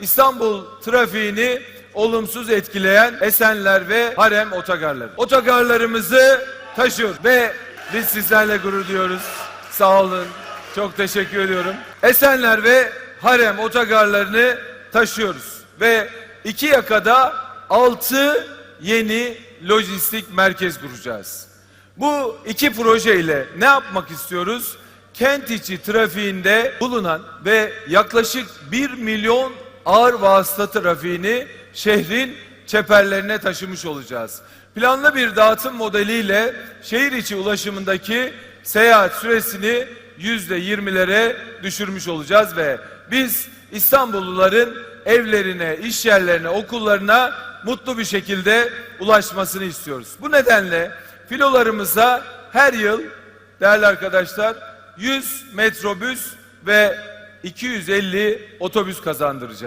İstanbul trafiğini olumsuz etkileyen Esenler ve Harem otogarları. Otogarlarımızı taşıyor ve biz sizlerle gurur duyuyoruz. Sağ olun. Çok teşekkür ediyorum. Esenler ve Harem otogarlarını taşıyoruz ve iki yakada altı yeni lojistik merkez kuracağız. Bu iki proje ile ne yapmak istiyoruz? Kent içi trafiğinde bulunan ve yaklaşık 1 milyon ağır vasıta trafiğini şehrin çeperlerine taşımış olacağız. Planlı bir dağıtım modeliyle şehir içi ulaşımındaki seyahat süresini yüzde yirmilere düşürmüş olacağız ve biz İstanbulluların evlerine, iş yerlerine, okullarına mutlu bir şekilde ulaşmasını istiyoruz. Bu nedenle filolarımıza her yıl değerli arkadaşlar 100 metrobüs ve 250 otobüs kazandıracağız.